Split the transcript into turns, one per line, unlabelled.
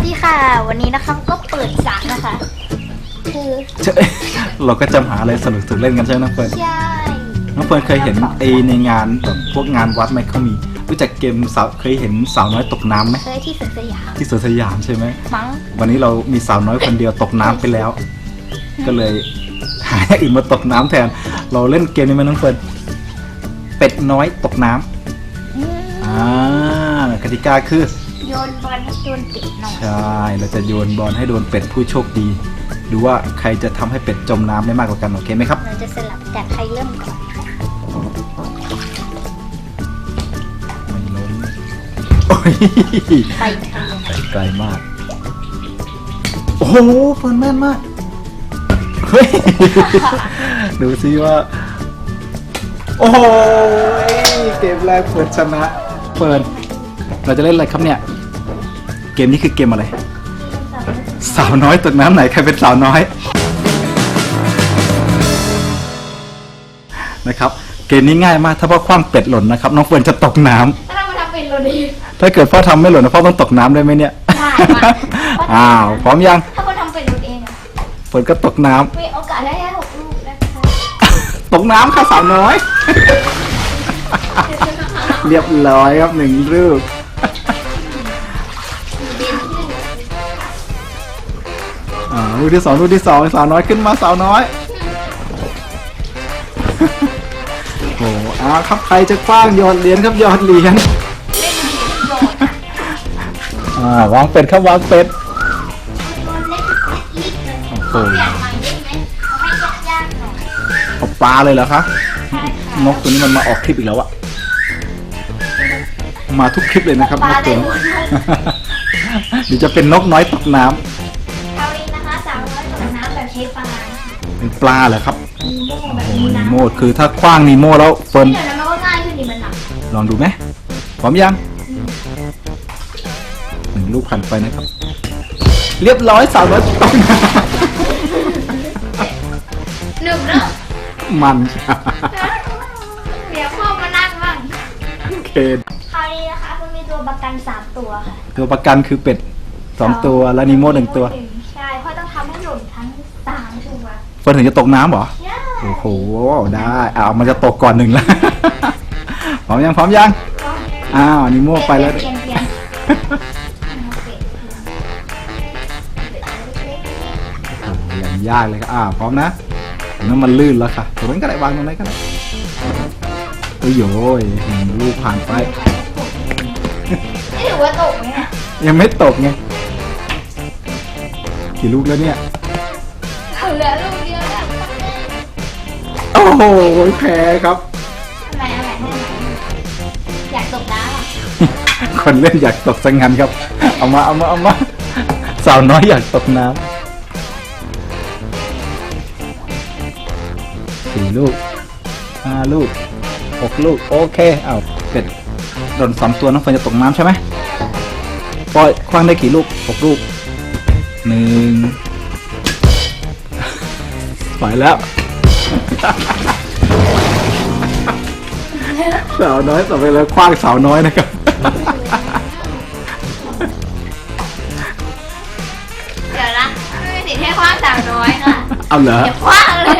สดีค่ะ วันนี้นะคะก็เปิดสระนะคะ คือ
ใช่เราก็จะหาอะไรสนุกๆเล่นกันใช่ไหมน้องเฟิร์น
ใช่
น้องเฟิร์นเคยเห็นไอในงานแบบพวกงานวัดไหมเขามี รู้จักเกมสาวเคยเห็นสาวน้อยตกน้ำไหม
เคยที่สวนสยาม
ที่สวนสยามใช่ไหม
มั้ง
วันนี้เรามีสาวน้อยคนเดียวตกน้ำไปแล้ว ก็เลยหาอย่างอื่นมาตกน้ำแทน เราเล่นเกมนี้ไหมน้องเฟิร์นเป็ดน้อยตกน้ำ
อืม
อ่ากติกาคือ
โยนบอลให้โดนติดหน่อย
ใช่ เราจะโยนบอลให้โดนเป็ดผู้โชคดี ดูว่าใครจะทำให้เป็ดจมน้ำได้มากกว่ากันโอเคไหมครับ
เราจะสลับกันใครเริ่มก่อน
ไม่ล้มโอ้ย
ไปใครลง
ไปไกลมาก โอ้โหเฟิร์นแม่นมาก เฮ้ย ดูซิว่า โอ้โหเกมแรกเฟิร์นชนะ เฟิร์นเราจะเล่นอะไรครับเนี่ย กมนี้คือเกมอะไร สาวน้อยตกน้ำไหนใครเป็นสาวน้อยนะครับเกมนี้ง่ายมากถ้าพ่อคว้างเป็ดหล่นนะครับน้องเฟิร์นจะตกน้ำ
ถ้าเรามาทำเป็นโรดี
ถ้าเกิดพ่อทำไม่หล่นนะพ่อต้องตกน้ำได้ไหมเนี่ย
ได้ค่ะ
อ้าวพร้อมยัง
ถ้าเขาทำเป็นโรเองอะ
เฟิร์นก็ตกน้ำ
มีโอกาสได้แค่หกลูกนะคะ
ตกน้ำค่ะสาวน้อย เรียบร้อยครับหนึ่งลูก ลูกที่สองลูกที่สองสาวน้อยขึ้นมาสาวน้อยโอ้โหอ้าวครับใครจะคว้างโยนเหรียญครับโยนเหรียญ
เล่นดีโยนอะ
อ่าวางเป็ดครับวางเป็ด
บอลเล็กนิดเลย
โอ้โห
ขอเปลี่ยนใหม่ได้ไหมเอาให้ยากๆหน่อย
เอาปลาเลยเหรอคะนกตัวนี้มันมาออกคลิปอีกแล้วอะมาทุกคลิปเลยนะครับ
ป
น
ลาก
ตัว
ได้
นี้
หมด
เดี๋ยวจะเป็นนกน้อยตกน้ำ ป็นปลาเหรอครับ
นีโม่แบบ
โอ้
นี้
นี
นะ
โมคือถ้าคว้างนีโมแล้วเฟิร์น
เดี๋ยวนะมันก็ง่ายขึ้นดิมันหนัก
ลองดูไหมพร้อมยังหนึ่งลูกผ่านไปนะครับ เรียบร้อยสาวน้อยตกน้
หนึบเนาะำ
มัน
เดี๋ยวพ่อมานั่งบ้าง
โอเค
คราวนี้นะคะมันมีตัวประกันสามตัวค่ะ
ตัวประกันคือเป็ดสองตัว แล้วนีโมหนึ่งตัว
ใช่เพราะต้องทำให้หล่นทั้งสามตัว
เฟิร์นถึงจะตกน้ำเหรอ
ใช่
โอ้โห ได้อ้าวมันจะตกก่อนหนึ่งแล้ว พร้อมยัง พร้อมยัง อ้าวนิโมไปแล้ว
เปลี่ยนเปลี่ยนเปลี่ยน
โอ้โหยังยากเลยครับอ่าพร้อมนะตรงนั้นมันลื่นแล้วค่ะ ตรงนั้นก็ได้วางตรงนั้นก็ได้โอ้ยโยยหนึ่งลูกผ่านไป
นี่ถือว่าตกไหมเนี่ย
ยังไม่ตกไง กี่ลูกแล้วเนี่ย
เอาเหลือลูกเดียวแล้ว
โอ้โหแพ้ครับ
อะไรอะไรให้ไหนอยากตกน้ำอะ
คนเล่นอยากตกสังงันครับ เอามาเอามาเอามาสาวน้อยอยากตกน้ำสี่ลูกห้าลูกหกลูก โอเคเอาเป็ดโดนสองตัวน้องเฟิร์นจะตกน้ำใช่ไหมปล่อยคว้างได้กี่ลูกหกลูกหนึ่ง ไปแล้ว สาวน้อยต่อไปแล้วคว้างสาวน้อยนะครับ
เดี๋ยวนะไม่มีสิทธิ์ให้คว้างสาวน้อยค่ะ
เอาเหรอ
อย่าคว้างเลยนะเนี่ย